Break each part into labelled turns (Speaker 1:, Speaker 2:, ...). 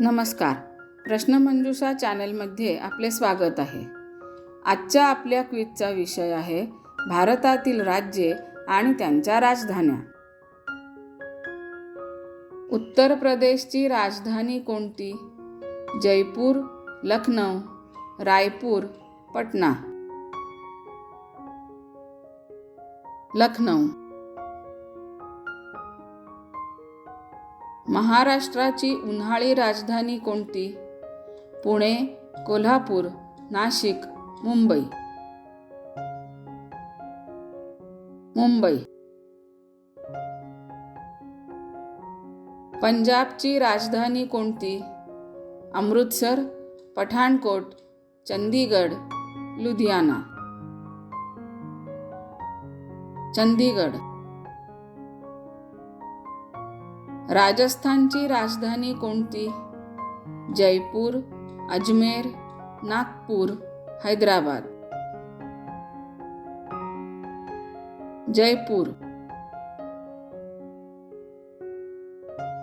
Speaker 1: नमस्कार. प्रश्नमंजुषा चॅनलमध्ये आपले स्वागत आहे. आजच्या आपल्या क्विजचा विषय आहे भारतातील राज्ये आणि त्यांच्या राजधान्या. उत्तर प्रदेशची राजधानी कोणती? जयपूर लखनौ रायपूर पटना. लखनौ. महाराष्ट्राची उन्हाळी राजधानी कोणती? पुणे कोल्हापूर नाशिक मुंबई. मुंबई. पंजाबची राजधानी कोणती? अमृतसर पठाणकोट चंदीगड लुधियाना. चंदीगड राजस्थानची राजधानी कोणती? जयपूर अजमेर नागपूर हैदराबाद. जयपूर.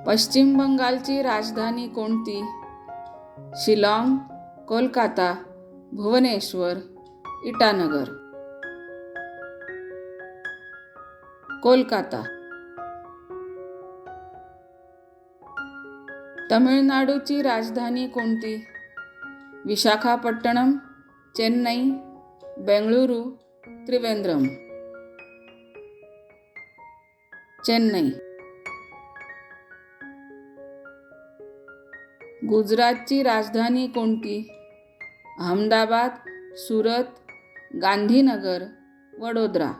Speaker 1: पश्चिम बंगालची राजधानी कोणती? शिलाँग कोलकाता भुवनेश्वर इटानगर. कोलकाता. तमिळनाडूची राजधानी कोणती? विशाखापट्टणम चेन्नई बेंगळुरू त्रिवेंद्रम. चेन्नई. गुजरातची राजधानी कोणती? अहमदाबाद सुरत गांधीनगर वडोदरा.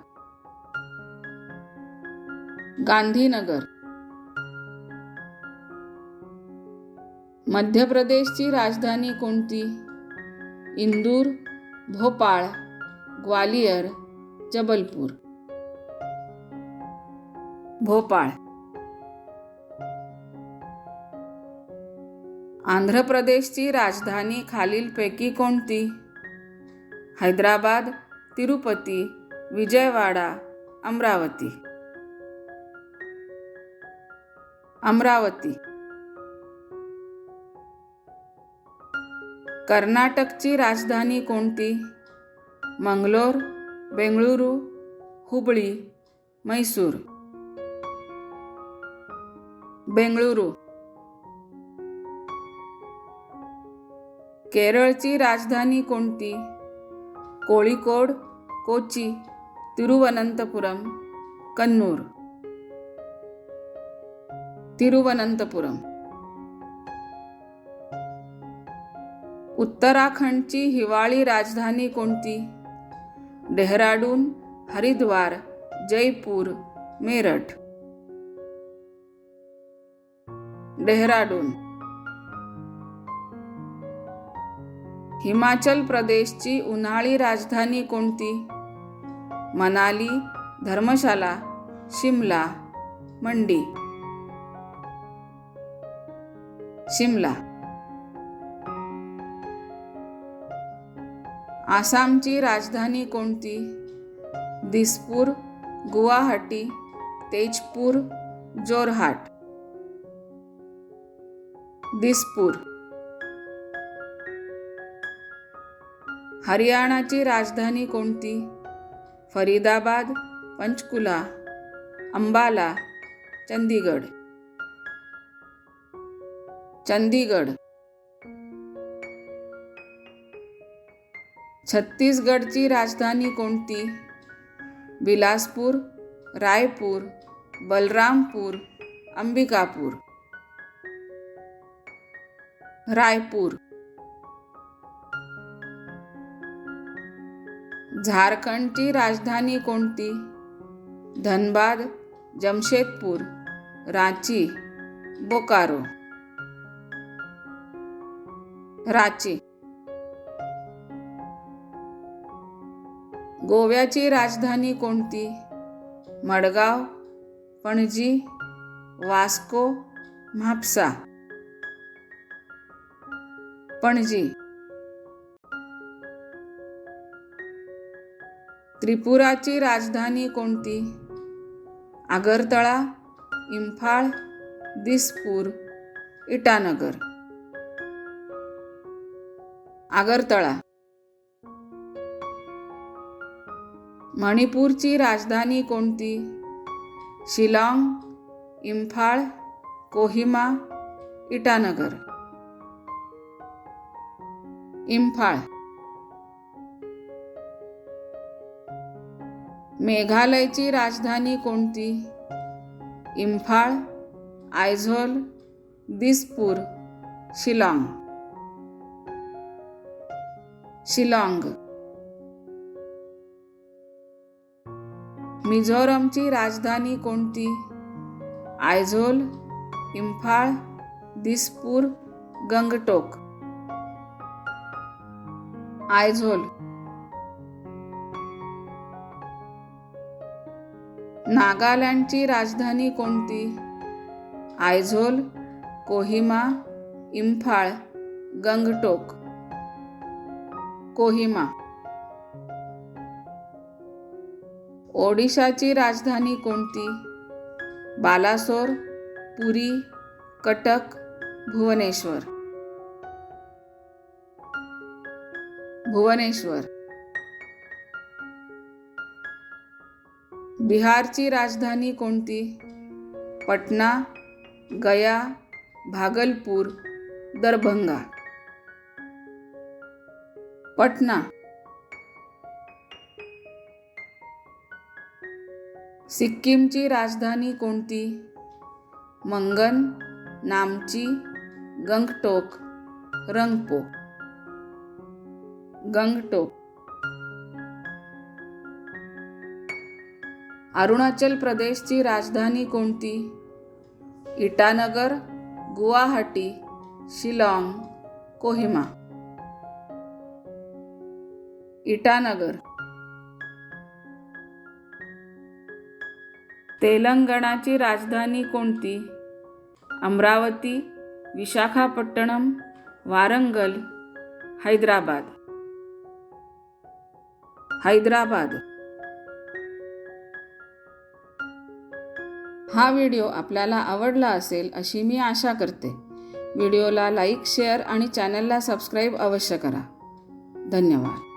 Speaker 1: गांधीनगर. मध्य प्रदेशची राजधानी कोणती? इंदूर भोपाळ ग्वालियर जबलपूर. भोपाळ. आंध्र प्रदेशची राजधानी खालीलपैकी कोणती? हैदराबाद तिरुपती विजयवाडा अमरावती. अमरावती. कर्नाटकची राजधानी कोणती? मंगलोर बेंगळुरू हुबळी मैसूर बेंगळुरू. केरळची राजधानी कोणती? कोळिकोड कोची तिरुवनंतपुरम कन्नूर. तिरुवनंतपुरम. उत्तराखंडची हिवाळी राजधानी कोणती? डेहराडून हरिद्वार जयपूर मेरठ. डेहराडून. हिमाचल प्रदेशची उन्हाळी राजधानी कोणती? मनाली धर्मशाला शिमला मंडी. शिमला. आसामची राजधानी कोणती? दिसपूर गुवाहाटी तेजपूर जोरहाट. दिसपूर. हरियाणाची राजधानी कोणती? फरीदाबाद पंचकुला अंबाला चंदीगड चंदीगड छत्तीसगडची राजधानी कोणती? बिलासपूर रायपूर बलरामपूर अंबिकापूर. रायपूर. झारखंडची राजधानी कोणती? धनबाद जमशेदपूर रांची बोकारो. रांची. गोव्याची राजधानी कोणती? मडगाव पणजी वास्को म्हापसा. पणजी. त्रिपुराची राजधानी कोणती? आगरतळा इम्फाळ दिसपूर इटानगर. आगरतळा. मणिपूरची राजधानी कोणती? शिलाँग इम्फाळ कोहिमा इटानगर. इम्फाळ. मेघालयची राजधानी कोणती? इम्फाळ आयझोल दिसपूर शिलाँग. शिलाँग. मिझोरमची राजधानी कोणती? आयझोल इम्फाळ दिसपूर गंगटोक. आयझोल. नागालँडची राजधानी कोणती? आयझोल कोहिमा इम्फाळ गंगटोक. कोहिमा. ओडिशाची राजधानी कोणती? बालासोर पुरी कटक भुवनेश्वर. भुवनेश्वर. बिहारची राजधानी कोणती? पटना गया भागलपूर दरभंगा. पटना. सिक्कीमची राजधानी कोणती? मंगन नामची गंगटोक रंगपो गंगटोक. अरुणाचल प्रदेशची राजधानी कोणती? इटानगर गुवाहाटी शिलाँग कोहिमा. इटानगर. तेलंगणाची राजधानी कोणती? अमरावती विशाखापट्टणम वारंगल हैदराबाद. हैदराबाद. हा व्हिडिओ आपल्याला आवडला असेल अशी मी आशा करते. व्हिडिओला लाईक शेअर आणि चॅनलला सबस्क्राईब अवश्य करा. धन्यवाद.